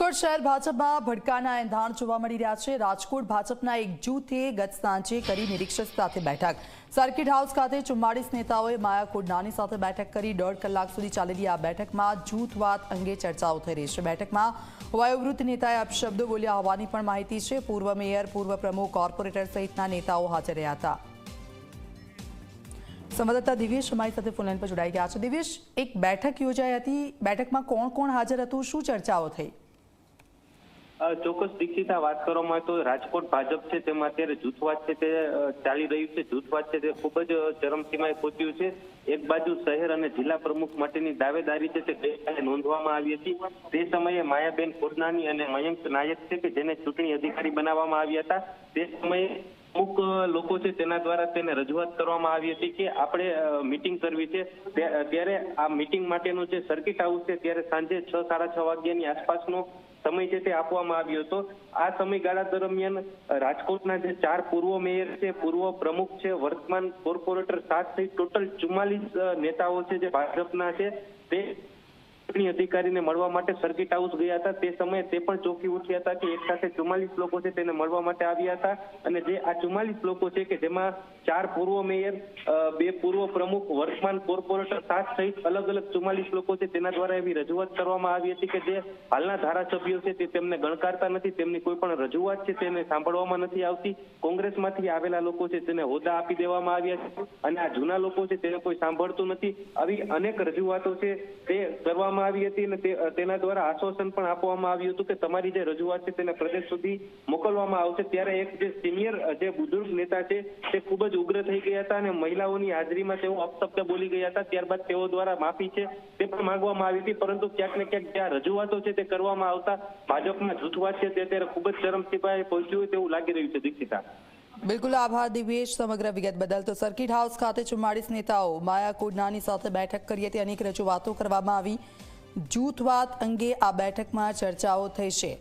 રાજકોટ શહેર ભાજપમાં ભડકાના એંધાણ જોવા મળી રહ્યા છે. રાજકોટ ભાજપના એક જૂથે ગત સાંજે કરી નિરીક્ષક સાથે બેઠક. સર્કિટ હાઉસ ખાતે ચુમ્માળીસ નેતાઓએ માયા કોડનાની સાથે બેઠક કરી દોઢ કલાક સુધી ચાલેલી આ બેઠકમાં જૂથવાદ અંગે ચર્ચાઓ થઈ રહી છે. બેઠકમાં વયોવૃદ્ધ નેતાએ અપશબ્દો બોલ્યા હોવાની પણ માહિતી છે. પૂર્વ મેયર, પૂર્વ પ્રમુખ, કોર્પોરેટર સહિતના નેતાઓ હાજર રહ્યા હતા. સંવાદદાતા દિવ્યેશ અમારી સાથે ફોનલાઈન પર જોડાઈ ગયા છે. દિવ્યેશ, એક બેઠક યોજાઈ હતી. બેઠકમાં કોણ કોણ હાજર હતું? શું ચર્ચાઓ થઈ? ચોક્કસ દીક્ષિતા વાત કરવામાં તો રાજકોટ ભાજપ છે તેમાં અત્યારે જૂથવાદ છે તે ચાલી રહ્યું છે. જૂથવાદ છે તે ખૂબ જ ચરમસીમાએ પહોંચ્યું છે. એક બાજુ શહેર અને જિલ્લા પ્રમુખ માટેની દાવેદારી છે તે ગઈકાલે નોંધવામાં આવી હતી. તે સમયે માયાબેન કોડનાની અને મયંક નાયક છે કે જેને ચૂંટણી અધિકારી બનાવવામાં આવ્યા હતા. તે સમયે અમુક લોકો છે તેના દ્વારા તેને રજૂઆત કરવામાં આવી હતી કે આપણે મિટિંગ કરવી છે. ત્યારે આ મિટિંગ માટેનું જે સર્કિટ હાઉસ છે, ત્યારે સાંજે છ, સાડા છ વાગ્યાની આસપાસનો સમય છે તે આપવામાં આવ્યો હતો. આ સમયગાળા દરમિયાન રાજકોટના જે ચાર પૂર્વ મેયર છે, પૂર્વ પ્રમુખ છે, વર્તમાન કોર્પોરેટર સાત સહિત ટોટલ ચુમ્માલીસ નેતાઓ છે જે ભાજપના છે, તે ચૂંટણી અધિકારીને મળવા માટે સર્કિટ હાઉસ ગયા હતા. તે સમયે તે પણ ચોકી ઉઠ્યા હતા કે એક સાથે ચુમ્માલીસ લોકો છે તેને મળવા માટે આવ્યા હતા. અને જે આ ચુમ્માલીસ લોકો છે કે જેમાં ચાર પૂર્વ મેયર બે પૂર્વ પ્રમુખ, વર્તમાન કોર્પોરેટર સાત સહિત અલગ અલગ ચુમ્માલીસ લોકો છે તેના દ્વારા એવી રજૂઆત કરવામાં આવી હતી કે જે હાલના ધારાસભ્યો છે તે તેમને ગણકારતા નથી, તેમની કોઈ પણ રજૂઆત છે તેને સાંભળવામાં નથી આવતી. કોંગ્રેસમાંથી આવેલા લોકો છે તેને હોદ્દા આપી દેવામાં આવ્યા છે. અને આ જૂના લોકો છે તેને કોઈ સાંભળતું નથી. આવી અનેક રજૂઆતો છે તે કરવામાં આવી હતી અને તેના દ્વારા આશ્વાસન પણ આપવામાં આવ્યું હતું કે તમારી જે રજૂઆત છે તેને પ્રદેશ સુધી મોકલવામાં આવશે. ત્યારે એક જે સિનિયર જે બુઝુર્ગ નેતા છે તે ખૂબ જ ઉગ્ર થઈ ગયા હતા અને મહિલાઓની હાજરીમાં તેઓ અપશબ્દ બોલી ગયા હતા. ત્યારબાદ તેઓ દ્વારા માફી છે તે પણ માંગવામાં આવી હતી. પરંતુ ક્યાંક ને ક્યાંક જે આ રજૂઆતો છે તે કરવામાં આવતા ભાજપના જૂથવાદ છે તે અત્યારે ખૂબ જ ચરમસીમાએ પહોંચ્યું હોય તેવું લાગી રહ્યું છે, દીક્ષિતા. બિલકુલ આભાર દિવ્યેશ, સમગ્ર વિગત બદલ. તો સર્કિટ હાઉસ ખાતે ચુમ્માળીસ નેતાઓ માયા કોડનાની સાથે બેઠક કરી હતી. અનેક રજૂઆતો કરવામાં આવી. જૂથવાદ અંગે આ બેઠકમાં ચર્ચાઓ થઈ છે.